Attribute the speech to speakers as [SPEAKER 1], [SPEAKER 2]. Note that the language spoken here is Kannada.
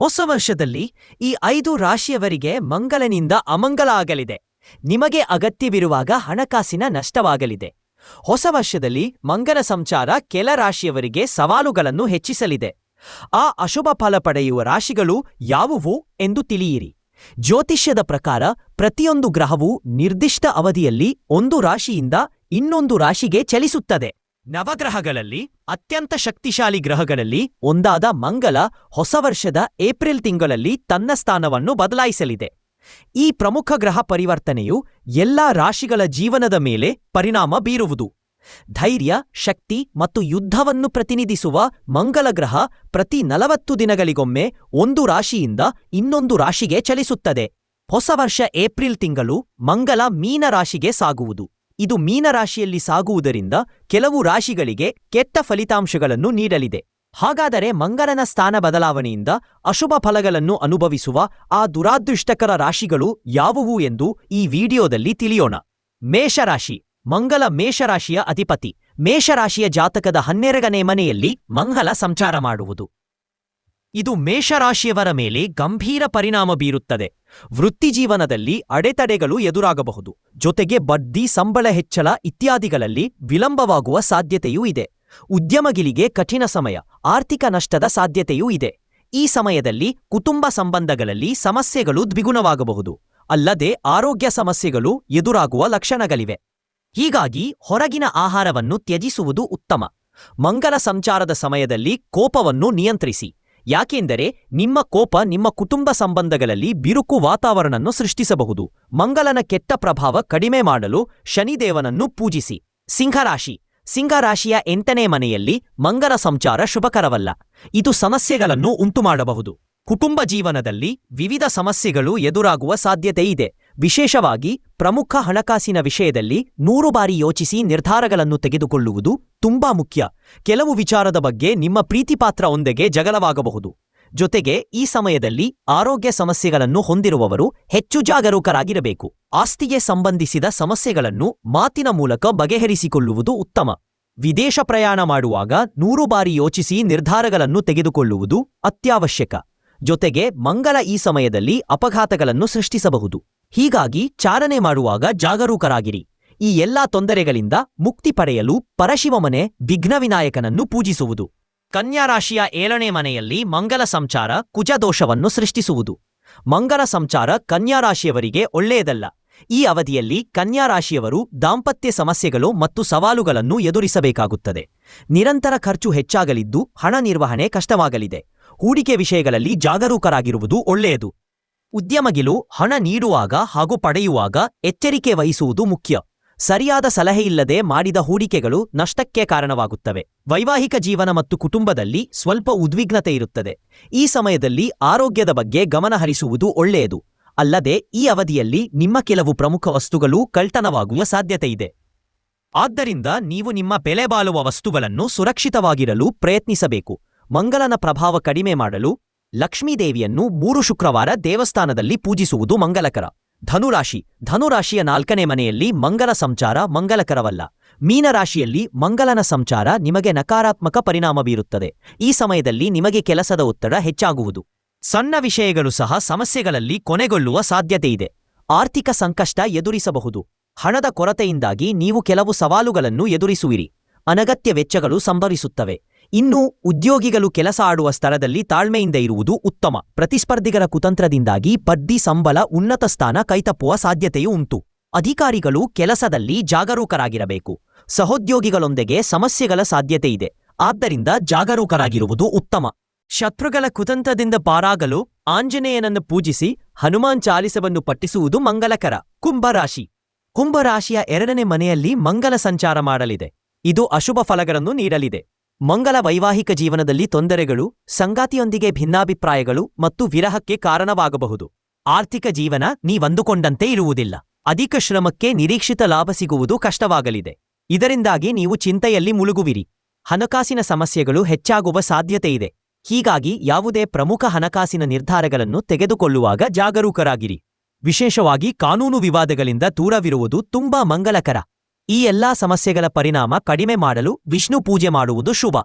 [SPEAKER 1] ಹೊಸ ವರ್ಷದಲ್ಲಿ ಈ ಐದು ರಾಶಿಯವರಿಗೆ ಮಂಗಲನಿಂದ ಅಮಂಗಲ ಆಗಲಿದೆ ನಿಮಗೆ ಅಗತ್ಯವಿರುವಾಗ ಹಣಕಾಸಿನ ನಷ್ಟವಾಗಲಿದೆ. ಹೊಸ ವರ್ಷದಲ್ಲಿ ಮಂಗನ ಸಂಚಾರ ಕೆಲ ರಾಶಿಯವರಿಗೆ ಸವಾಲುಗಳನ್ನು ಹೆಚ್ಚಿಸಲಿದೆ. ಆ ಅಶುಭ ಫಲ ಪಡೆಯುವ ರಾಶಿಗಳು ಯಾವುವು ಎಂದು ತಿಳಿಯಿರಿ. ಜ್ಯೋತಿಷ್ಯದ ಪ್ರಕಾರ ಪ್ರತಿಯೊಂದು ಗ್ರಹವು ನಿರ್ದಿಷ್ಟ ಅವಧಿಯಲ್ಲಿ ಒಂದು ರಾಶಿಯಿಂದ ಇನ್ನೊಂದು ರಾಶಿಗೆ ಚಲಿಸುತ್ತದೆ. ನವಗ್ರಹಗಳಲ್ಲಿ, ಅತ್ಯಂತ ಶಕ್ತಿಶಾಲಿ ಗ್ರಹಗಳಲ್ಲಿ ಒಂದಾದ ಮಂಗಲ ಹೊಸ ವರ್ಷದ ಏಪ್ರಿಲ್ ತಿಂಗಳಲ್ಲಿ ತನ್ನ ಸ್ಥಾನವನ್ನು ಬದಲಾಯಿಸಲಿದೆ. ಈ ಪ್ರಮುಖ ಗ್ರಹ ಪರಿವರ್ತನೆಯು ಎಲ್ಲಾ ರಾಶಿಗಳ ಜೀವನದ ಮೇಲೆ ಪರಿಣಾಮ ಬೀರುವುದು. ಧೈರ್ಯ, ಶಕ್ತಿ ಮತ್ತು ಯುದ್ಧವನ್ನು ಪ್ರತಿನಿಧಿಸುವ ಮಂಗಲ ಗ್ರಹ ಪ್ರತಿ ನಲವತ್ತು ದಿನಗಳಿಗೊಮ್ಮೆ ಒಂದು ರಾಶಿಯಿಂದ ಇನ್ನೊಂದು ರಾಶಿಗೆ ಚಲಿಸುತ್ತದೆ. ಹೊಸ ವರ್ಷ ಏಪ್ರಿಲ್ ತಿಂಗಳು ಮಂಗಲ ಮೀನ ರಾಶಿಗೆ ಸಾಗುವುದು. ಇದು ಮೀನರಾಶಿಯಲ್ಲಿ ಸಾಗುವುದರಿಂದ ಕೆಲವು ರಾಶಿಗಳಿಗೆ ಕೆಟ್ಟ ಫಲಿತಾಂಶಗಳನ್ನು ನೀಡಲಿದೆ. ಹಾಗಾದರೆ ಮಂಗಲನ ಸ್ಥಾನ ಬದಲಾವಣೆಯಿಂದ ಅಶುಭ ಫಲಗಳನ್ನು ಅನುಭವಿಸುವ ಆ ದುರಾದೃಷ್ಟಕರ ರಾಶಿಗಳು ಯಾವುವು ಎಂದು ಈ ವಿಡಿಯೋದಲ್ಲಿ ತಿಳಿಯೋಣ. ಮೇಷರಾಶಿ. ಮಂಗಲ ಮೇಷರಾಶಿಯ ಅಧಿಪತಿ. ಮೇಷರಾಶಿಯ ಜಾತಕದ ಹನ್ನೆರಡನೇ ಮನೆಯಲ್ಲಿ ಮಂಗಲ ಸಂಚಾರ ಮಾಡುವುದು. ಇದು ಮೇಷರಾಶಿಯವರ ಮೇಲೆ ಗಂಭೀರ ಪರಿಣಾಮ ಬೀರುತ್ತದೆ. ವೃತ್ತಿಜೀವನದಲ್ಲಿ ಅಡೆತಡೆಗಳು ಎದುರಾಗಬಹುದು. ಜೊತೆಗೆ ಬಡ್ಡಿ, ಸಂಬಳ ಹೆಚ್ಚಳ ಇತ್ಯಾದಿಗಳಲ್ಲಿ ವಿಳಂಬವಾಗುವ ಸಾಧ್ಯತೆಯೂ ಇದೆ. ಉದ್ಯಮಗಿಲಿಗೆ ಕಠಿಣ ಸಮಯ, ಆರ್ಥಿಕ ನಷ್ಟದ ಸಾಧ್ಯತೆಯೂ ಇದೆ. ಈ ಸಮಯದಲ್ಲಿ ಕುಟುಂಬ ಸಂಬಂಧಗಳಲ್ಲಿ ಸಮಸ್ಯೆಗಳು ದ್ವಿಗುಣವಾಗಬಹುದು. ಅಲ್ಲದೆ ಆರೋಗ್ಯ ಸಮಸ್ಯೆಗಳು ಎದುರಾಗುವ ಲಕ್ಷಣಗಳಿವೆ. ಹೀಗಾಗಿ ಹೊರಗಿನ ಆಹಾರವನ್ನು ತ್ಯಜಿಸುವುದು ಉತ್ತಮ. ಮಂಗಲ ಸಂಚಾರದ ಸಮಯದಲ್ಲಿ ಕೋಪವನ್ನು ನಿಯಂತ್ರಿಸಿ. ಯಾಕೆಂದರೆ ನಿಮ್ಮ ಕೋಪ ನಿಮ್ಮ ಕುಟುಂಬ ಸಂಬಂಧಗಳಲ್ಲಿ ಬಿರುಕು ವಾತಾವರಣವನ್ನು ಸೃಷ್ಟಿಸಬಹುದು. ಮಂಗಲನ ಕೆಟ್ಟ ಪ್ರಭಾವ ಕಡಿಮೆ ಮಾಡಲು ಶನಿದೇವನನ್ನು ಪೂಜಿಸಿ. ಸಿಂಹರಾಶಿ. ಸಿಂಹರಾಶಿಯ ಎಂಟನೇ ಮನೆಯಲ್ಲಿ ಮಂಗಲ ಸಂಚಾರ ಶುಭಕರವಲ್ಲ. ಇದು ಸಮಸ್ಯೆಗಳನ್ನು ಉಂಟುಮಾಡಬಹುದು. ಕುಟುಂಬ ಜೀವನದಲ್ಲಿ ವಿವಿಧ ಸಮಸ್ಯೆಗಳು ಎದುರಾಗುವ ಸಾಧ್ಯತೆ ಇದೆ. ವಿಶೇಷವಾಗಿ ಪ್ರಮುಖ ಹಣಕಾಸಿನ ವಿಷಯದಲ್ಲಿ ನೂರು ಬಾರಿ ಯೋಚಿಸಿ ನಿರ್ಧಾರಗಳನ್ನು ತೆಗೆದುಕೊಳ್ಳುವುದು ತುಂಬಾ ಮುಖ್ಯ. ಕೆಲವು ವಿಚಾರದ ಬಗ್ಗೆ ನಿಮ್ಮ ಪ್ರೀತಿಪಾತ್ರ ಒಂದೆಗೆ ಜಗಳವಾಗಬಹುದು. ಜೊತೆಗೆ ಈ ಸಮಯದಲ್ಲಿ ಆರೋಗ್ಯ ಸಮಸ್ಯೆಗಳನ್ನು ಹೊಂದಿರುವವರು ಹೆಚ್ಚು ಜಾಗರೂಕರಾಗಿರಬೇಕು. ಆಸ್ತಿಗೆ ಸಂಬಂಧಿಸಿದ ಸಮಸ್ಯೆಗಳನ್ನು ಮಾತಿನ ಮೂಲಕ ಬಗೆಹರಿಸಿಕೊಳ್ಳುವುದು ಉತ್ತಮ. ವಿದೇಶ ಪ್ರಯಾಣ ಮಾಡುವಾಗ ನೂರು ಬಾರಿ ಯೋಚಿಸಿ ನಿರ್ಧಾರಗಳನ್ನು ತೆಗೆದುಕೊಳ್ಳುವುದು ಅತ್ಯವಶ್ಯಕ. ಜೊತೆಗೆ ಮಂಗಲ ಈ ಸಮಯದಲ್ಲಿ ಅಪಘಾತಗಳನ್ನು ಸೃಷ್ಟಿಸಬಹುದು. ಹೀಗಾಗಿ ಚಾರಣೆ ಮಾಡುವಾಗ ಜಾಗರೂಕರಾಗಿರಿ. ಈ ಎಲ್ಲಾ ತೊಂದರೆಗಳಿಂದ ಮುಕ್ತಿ ಪಡೆಯಲು ಪರಶಿವಮನೆ ವಿಘ್ನವಿನಾಯಕನನ್ನು ಪೂಜಿಸುವುದು. ಕನ್ಯಾರಾಶಿಯ ಏಳನೇ ಮನೆಯಲ್ಲಿ ಮಂಗಲ ಸಂಚಾರ ಕುಜದೋಷವನ್ನು ಸೃಷ್ಟಿಸುವುದು. ಮಂಗಲ ಸಂಚಾರ ಕನ್ಯಾರಾಶಿಯವರಿಗೆ ಒಳ್ಳೆಯದಲ್ಲ. ಈ ಅವಧಿಯಲ್ಲಿ ಕನ್ಯಾರಾಶಿಯವರು ದಾಂಪತ್ಯ ಸಮಸ್ಯೆಗಳು ಮತ್ತು ಸವಾಲುಗಳನ್ನು ಎದುರಿಸಬೇಕಾಗುತ್ತದೆ. ನಿರಂತರ ಖರ್ಚು ಹೆಚ್ಚಾಗಲಿದ್ದು ಹಣ ನಿರ್ವಹಣೆ ಕಷ್ಟವಾಗಲಿದೆ. ಹೂಡಿಕೆ ವಿಷಯಗಳಲ್ಲಿ ಜಾಗರೂಕರಾಗಿರುವುದು ಒಳ್ಳೆಯದು. ಉದ್ಯಮಗಿಲು ಹಣ ನೀಡುವಾಗ ಹಾಗೂ ಪಡೆಯುವಾಗ ಎಚ್ಚರಿಕೆ ವಹಿಸುವುದು ಮುಖ್ಯ. ಸರಿಯಾದ ಸಲಹೆಯಿಲ್ಲದೆ ಮಾಡಿದ ಹೂಡಿಕೆಗಳು ನಷ್ಟಕ್ಕೆ ಕಾರಣವಾಗುತ್ತವೆ. ವೈವಾಹಿಕ ಜೀವನ ಮತ್ತು ಕುಟುಂಬದಲ್ಲಿ ಸ್ವಲ್ಪ ಉದ್ವಿಗ್ನತೆ ಇರುತ್ತದೆ. ಈ ಸಮಯದಲ್ಲಿ ಆರೋಗ್ಯದ ಬಗ್ಗೆ ಗಮನ ಹರಿಸುವುದು ಒಳ್ಳೆಯದು. ಅಲ್ಲದೆ ಈ ಅವಧಿಯಲ್ಲಿ ನಿಮ್ಮ ಕೆಲವು ಪ್ರಮುಖ ವಸ್ತುಗಳು ಕಳ್ತನವಾಗುವ ಸಾಧ್ಯತೆಯಿದೆ ಆದ್ದರಿಂದ ನೀವು ನಿಮ್ಮ ಬೆಲೆಬಾಳುವ ವಸ್ತುಗಳನ್ನು ಸುರಕ್ಷಿತವಾಗಿರಲು ಪ್ರಯತ್ನಿಸಬೇಕು. ಮಂಗಲನ ಪ್ರಭಾವ ಕಡಿಮೆ ಮಾಡಲು ಲಕ್ಷ್ಮೀದೇವಿಯನ್ನು ಮೂರು ಶುಕ್ರವಾರ ದೇವಸ್ಥಾನದಲ್ಲಿ ಪೂಜಿಸುವುದು ಮಂಗಲಕರ. ಧನುರಾಶಿ. ಧನುರಾಶಿಯ ನಾಲ್ಕನೇ ಮನೆಯಲ್ಲಿ ಮಂಗಲ ಸಂಚಾರ ಮಂಗಲಕರವಲ್ಲ. ಮೀನರಾಶಿಯಲ್ಲಿ ಮಂಗಲನ ಸಂಚಾರ ನಿಮಗೆ ನಕಾರಾತ್ಮಕ ಪರಿಣಾಮ ಬೀರುತ್ತದೆ. ಈ ಸಮಯದಲ್ಲಿ ನಿಮಗೆ ಕೆಲಸದ ಒತ್ತಡ ಹೆಚ್ಚಾಗುವುದು. ಸಣ್ಣ ವಿಷಯಗಳು ಸಹ ಸಮಸ್ಯೆಗಳಲ್ಲಿ ಕೊನೆಗೊಳ್ಳುವ ಸಾಧ್ಯತೆಯಿದೆ ಆರ್ಥಿಕ ಸಂಕಷ್ಟ ಎದುರಿಸಬಹುದು. ಹಣದ ಕೊರತೆಯಿಂದಾಗಿ ನೀವು ಕೆಲವು ಸವಾಲುಗಳನ್ನು ಎದುರಿಸುವಿರಿ. ಅನಗತ್ಯ ವೆಚ್ಚಗಳು ಸಂಭವಿಸುತ್ತವೆ. ಇನ್ನು ಉದ್ಯೋಗಿಗಳು ಕೆಲಸ ಆಡುವ ಸ್ಥಳದಲ್ಲಿ ತಾಳ್ಮೆಯಿಂದ ಇರುವುದು ಉತ್ತಮ. ಪ್ರತಿಸ್ಪರ್ಧಿಗಳ ಕುತಂತ್ರದಿಂದಾಗಿ ಬಡ್ಡಿ ಸಂಬಳ ಉನ್ನತ ಸ್ಥಾನ ಕೈತಪ್ಪುವ ಸಾಧ್ಯತೆಯೂ ಉಂಟು. ಅಧಿಕಾರಿಗಳು ಕೆಲಸದಲ್ಲಿ ಜಾಗರೂಕರಾಗಿರಬೇಕು. ಸಹೋದ್ಯೋಗಿಗಳೊಂದಿಗೆ ಸಮಸ್ಯೆಗಳ ಸಾಧ್ಯತೆಯಿದೆ ಆದ್ದರಿಂದ ಜಾಗರೂಕರಾಗಿರುವುದು ಉತ್ತಮ. ಶತ್ರುಗಳ ಕುತಂತ್ರದಿಂದ ಪಾರಾಗಲು ಆಂಜನೇಯನನ್ನು ಪೂಜಿಸಿ ಹನುಮಾನ್ ಚಾಲಿಸವನ್ನು ಪಟ್ಟಿಸುವುದು ಮಂಗಲಕರ. ಕುಂಭರಾಶಿ ಕುಂಭರಾಶಿಯ ಎರಡನೇ ಮನೆಯಲ್ಲಿ ಮಂಗಲ ಸಂಚಾರ ಮಾಡಲಿದೆ. ಇದು ಅಶುಭ ಫಲಗಳನ್ನು ನೀಡಲಿದೆ. ಮಂಗಲ ವೈವಾಹಿಕ ಜೀವನದಲ್ಲಿ ತೊಂದರೆಗಳು, ಸಂಗಾತಿಯೊಂದಿಗೆ ಭಿನ್ನಾಭಿಪ್ರಾಯಗಳು ಮತ್ತು ವಿರಹಕ್ಕೆ ಕಾರಣವಾಗಬಹುದು. ಆರ್ಥಿಕ ಜೀವನ ನೀವಂದುಕೊಂಡಂತೆ ಇರುವುದಿಲ್ಲ. ಅಧಿಕ ಶ್ರಮಕ್ಕೆ ನಿರೀಕ್ಷಿತ ಲಾಭ ಸಿಗುವುದು ಕಷ್ಟವಾಗಲಿದೆ. ಇದರಿಂದಾಗಿ ನೀವು ಚಿಂತೆಯಲ್ಲಿ ಮುಳುಗುವಿರಿ. ಹಣಕಾಸಿನ ಸಮಸ್ಯೆಗಳು ಹೆಚ್ಚಾಗುವ ಸಾಧ್ಯತೆಯಿದೆ. ಹೀಗಾಗಿ ಯಾವುದೇ ಪ್ರಮುಖ ಹಣಕಾಸಿನ ನಿರ್ಧಾರಗಳನ್ನು ತೆಗೆದುಕೊಳ್ಳುವಾಗ ಜಾಗರೂಕರಾಗಿರಿ. ವಿಶೇಷವಾಗಿ ಕಾನೂನು ವಿವಾದಗಳಿಂದ ದೂರವಿರುವುದು ತುಂಬಾ ಮಂಗಲಕರ. ಈ ಎಲ್ಲಾ ಸಮಸ್ಯೆಗಳ ಪರಿಣಾಮ ಕಡಿಮೆ ಮಾಡಲು ವಿಷ್ಣು ಪೂಜೆ ಮಾಡುವುದು ಶುಭ.